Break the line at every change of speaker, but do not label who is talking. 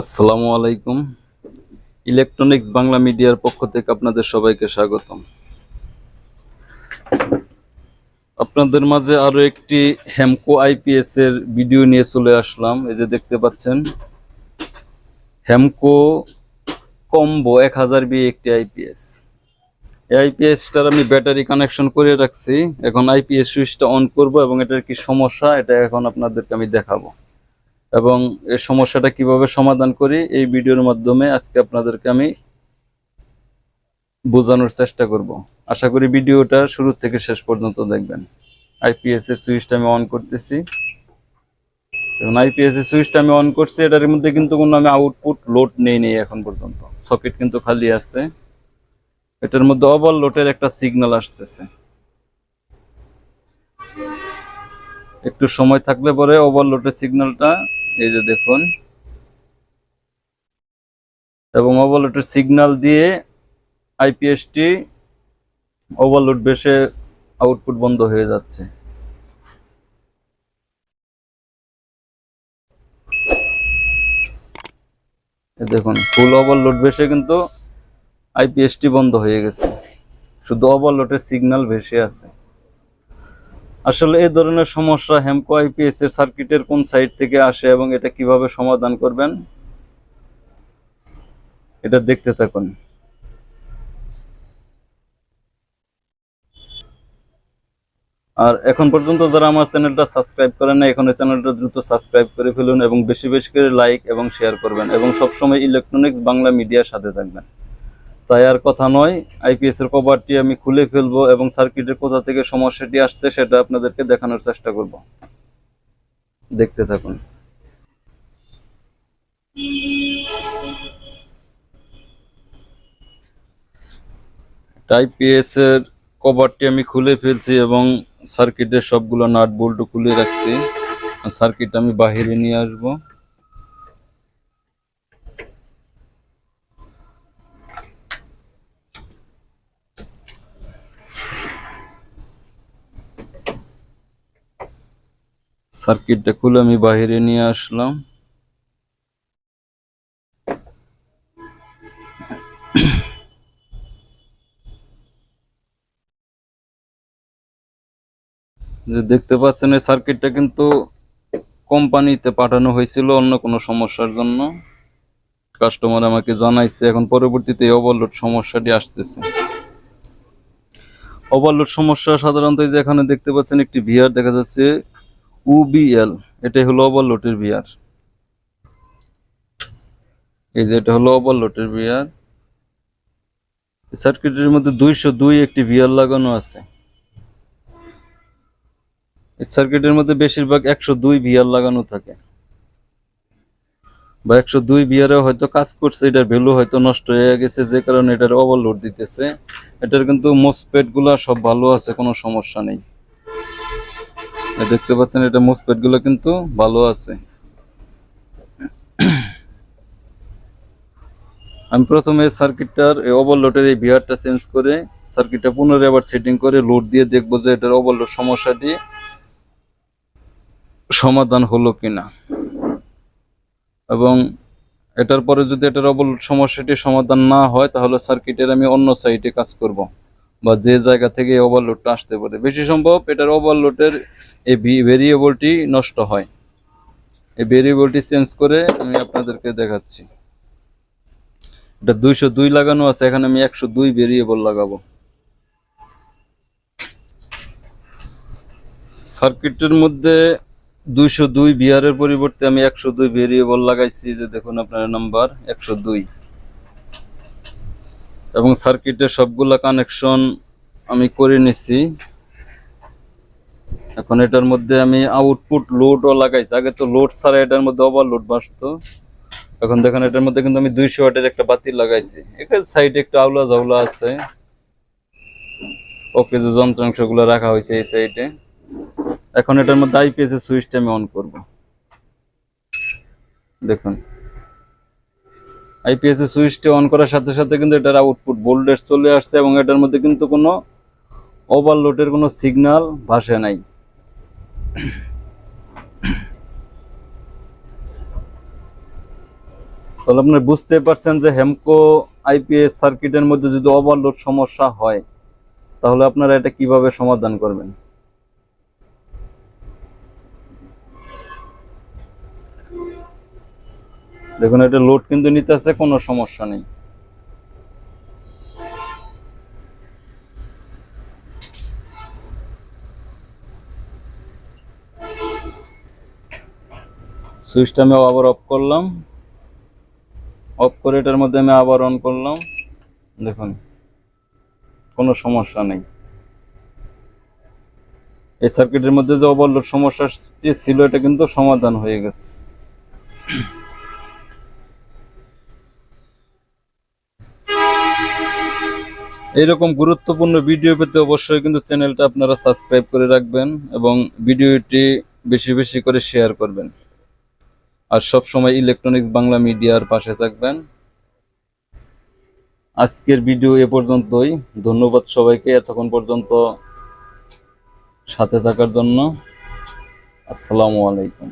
আসসালামু আলাইকুম। ইলেকট্রনিক্স বাংলা মিডিয়ার পক্ষ থেকে আপনাদের সবাইকে স্বাগতম। আপনাদের মাঝে আরও একটি হেমকো আইপিএস এর ভিডিও নিয়ে চলে আসলাম। এই যে দেখতে পাচ্ছেন হেমকো কম্বো এক হাজার বি একটি আইপিএস এই আইপিএসটার আমি ব্যাটারি কানেকশন করে রাখছি। এখন আইপিএস সুইচটা অন করব এবং এটার কি সমস্যা, এটা এখন আপনাদেরকে আমি দেখাবো। এবং এই সমস্যাটা কীভাবে সমাধান করি, এই ভিডিওর মাধ্যমে আজকে আপনাদেরকে আমি বোঝানোর চেষ্টা করব। আশা করি ভিডিওটা শুরু থেকে শেষ পর্যন্ত দেখবেন। আইপিএস এর সুইচটা আমি অন করতেছি। এবং আইপিএস এর সুইচটা আমি অন করছি, এটার মধ্যে কিন্তু কোনো আমি আউটপুট লোড নেই নেই এখন পর্যন্ত। সকেট কিন্তু খালি আছে। এটার মধ্যে ওভারলোডের একটা সিগন্যাল আসতেছে। একটু সময় থাকলে পরে ওভারলোডের সিগন্যালটা এই যে দেখুন। এবং ওভারলোডের সিগন্যাল দিয়ে আইপিএসটি ওভারলোড বেশে আউটপুট বন্ধ হয়ে যাচ্ছে। দেখুন, ফুল ওভারলোড ভেসে কিন্তু আইপিএসটি বন্ধ হয়ে গেছে। শুধু ওভারলোডের সিগন্যাল ভেসে আছে। আসলে এই ধরনের সমস্যা হেমকো আইপিএস এর সার্কিটের কোন সাইড থেকে আসে এবং এটা কীভাবে সমাধান করবেন? এটা দেখতে থাকুন। আর এখন পর্যন্ত যারা আমার চ্যানেলটা সাবস্ক্রাইব করেন না এখন এই চ্যানেলটা দ্রুত সাবস্ক্রাইব করে ফেলুন এবং বেশি বেশি করে লাইক এবং শেয়ার করবেন এবং সবসময় ইলেকট্রনিক্স বাংলা মিডিয়ার সাথে থাকবেন। তাই আর কথা নয় আইপিএস এর কভারটি আমি খুলে ফেলব এবং সার্কিটের কোথা থেকে সমস্যাটি আসছে সেটা আপনাদেরকে দেখানোর চেষ্টা করব। দেখতে থাকুন। আইপিএস এর কভারটি আমি খুলে ফেলছি এবং সার্কিটের সবগুলো নাট বল্টু খুলে রাখছি। সার্কিট আমি বাহিরে নিয়ে আসব। সার্কিটটা খুলে আমি বাইরে নিয়ে আসলাম। যে দেখতে পাচ্ছেন, এই সার্কিটটা কিন্তু কোম্পানিতে পাঠানো হয়েছিল অন্য কোনো সমস্যার জন্য। কাস্টমার আমাকে জানাইছে, এখন পরবর্তীতে এই ওভারলোড সমস্যাটি আসতেছে। ওভারলোড সমস্যা সাধারণত এই যে এখানে দেখতে পাচ্ছেন, একটি ভিআর দেখা যাচ্ছে। উবিএল এটাই হলো ওভারলোডের বিয়ার। এই যে এটা হলো ওভারলোডের বিয়ার। সার্কিটের মধ্যে দুইশো দুই একটি বিয়ার লাগানো আছে। এই সার্কিটের মধ্যে বেশিরভাগ একশো দুই বিয়ার লাগানো থাকে। বা একশো দুই বিয়ারে হয়তো কাজ করছে, এটার ভ্যালু হয়তো নষ্ট হয়ে গেছে, যে কারণে এটার ওভারলোড দিতেছে। এটার কিন্তু মোসপেটগুলা সব ভালো আছে, কোনো সমস্যা নেই। দেখতে পাচ্ছেন এটা মোসপেটগুলো কিন্তু ভালো আছে। আমি প্রথমে সার্কিটটার ওভারলোডের এই বিয়ারটা চেঞ্জ করে সার্কিটটা পুনরায় আবার সেটিং করে লোড দিয়ে দেখব যে এটার ওভারলোড সমস্যাটি সমাধান হলো কিনা। এবং এটার পরে যদি এটার ওভারলোড সমস্যাটি সমাধান না হয়, তাহলে সার্কিটের আমি অন্য সাইডে কাজ করব। বা যে জায়গা থেকে ওভারলোডটা আসতে পারে। বেশি সম্ভব এটার ওভারলোডের এই ভেরিয়েবলটি নষ্ট হয়। এই ভেরিয়েবলটি চেঞ্জ করে আমি আপনাদেরকে দেখাচ্ছি। এটা দুইশো দুই লাগানো আছে, এখানে আমি একশো দুই ভেরিয়েবল লাগাবো। সার্কিটের মধ্যে দুইশো দুই বিহারের পরিবর্তে আমি একশো দুই ভেরিয়েবল লাগাইছি, যে দেখুন আপনার নাম্বার একশো দুই। এবং সার্কিটের সবগুলা কানেকশন আমি করে নিছি। এখন এটার মধ্যে আমি আউটপুট লোডও লাগাইছি। আগে তো লোড ছাড়া এটার মধ্যে ওভারলোড বাসতো এখন দেখেন এটার মধ্যে কিন্তু আমি দুইশো ওয়াটের একটা বাতি লাগাইছি। এখানে সাইডে একটু আউলা জাউলা আছে। ওকে যে যন্ত্রাংশগুলো রাখা হয়েছে এই সাইডে এখন এটার মধ্যে আইপিএস এর সুইচটা আমি অন করব। দেখুন। আইপিএস এর সুইচটা অন করার সাথে সাথে কিন্তু এটার আউটপুট ভোল্টেজ চলে আসছে এবং এটার মধ্যে কিন্তু কোনো ওভারলোডের কোনো সিগন্যাল ভাসে নাই। তাহলে আপনি বুঝতে পারছেন যে হেমকো আইপিএস সার্কিটের মধ্যে যদি ওভারলোড সমস্যা হয়, তাহলে আপনারা এটা কীভাবে সমাধান করবেন? দেখুন, এটা লোড কিন্তু নিতেছে, কোনো সমস্যা নেই। সুইচটা আমি আবার অফ করলাম। অফ করে এটার মধ্যে আমি আবার অন করলাম। দেখুন, কোনো সমস্যা নেই। এই সার্কিটের মধ্যে যে ওভারলোড সমস্যা ছিল, এটা কিন্তু সমাধান হয়ে গেছে। এইরকম গুরুত্বপূর্ণ ভিডিও পেতে অবশ্যই কিন্তু চ্যানেলটা আপনারা সাবস্ক্রাইব করে রাখবেন এবং ভিডিওটি বেশি বেশি করে শেয়ার করবেন। আর সব সময় ইলেকট্রনিক্স বাংলা মিডিয়ার পাশে থাকবেন। আজকের ভিডিও এ পর্যন্তই। ধন্যবাদ সবাইকে এতক্ষণ পর্যন্ত সাথে থাকার জন্য। আসসালামু আলাইকুম।